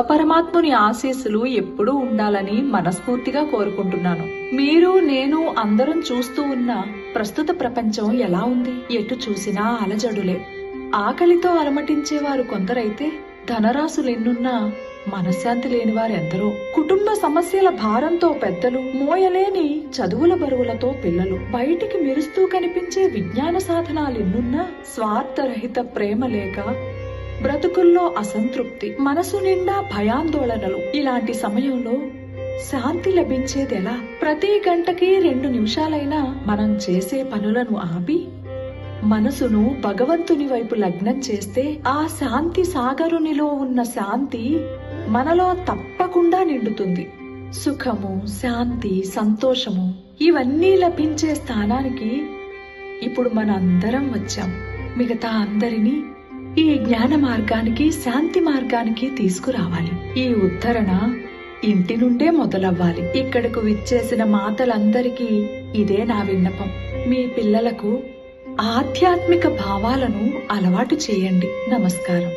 పరమాత్ముని ఆశీస్సులు ఎప్పుడూ ఉండాలని మనస్ఫూర్తిగా కోరుకుంటున్నాను. మీరు నేను అందరం చూస్తూ ఉన్న ప్రస్తుత ప్రపంచం ఎలా ఉంది? ఎటు చూసినా అలజడులే. ఆకలితో అలమటించేవారు కొందరైతే ధనరాశులెన్నున్నా మనశ్శాంతి లేని వారెందరో కుటుంబ సమస్యల భారంతో పెద్దలు మోయలేని చదువుల బరువులతో పిల్లలు బయటికి మెరుస్తూ కనిపించే విజ్ఞాన సాధనాలెన్నున్నా స్వార్థరహిత ప్రేమ లేక బ్రతుకుల్లో అసంతృప్తి మనసు నిండా భయాందోళనలు. ఇలాంటి సమయంలో శాంతి లభించేదెలా? ప్రతి గంటకి రెండు నిమిషాలైనా మనం చేసే పనులను ఆపి మనసును భగవంతుని వైపు లగ్నం చేస్తే ఆ శాంతి సాగరునిలో ఉన్న శాంతి మనలో తప్పకుండా నిండుతుంది. సుఖము శాంతి సంతోషము ఇవన్నీ లభించే స్థానానికి ఇప్పుడు మన అందరం వచ్చాం. మిగతా అందరినీ ఈ జ్ఞాన మార్గానికి శాంతి మార్గానికి తీసుకురావాలి. ఈ ఉద్ధరణ ఇంటి నుండే మొదలవ్వాలి. ఇక్కడకు విచ్చేసిన మాతలందరికీ ఇదే నా విన్నపం. మీ పిల్లలకు ఆధ్యాత్మిక భావాలను అలవాటు చేయండి. నమస్కారం.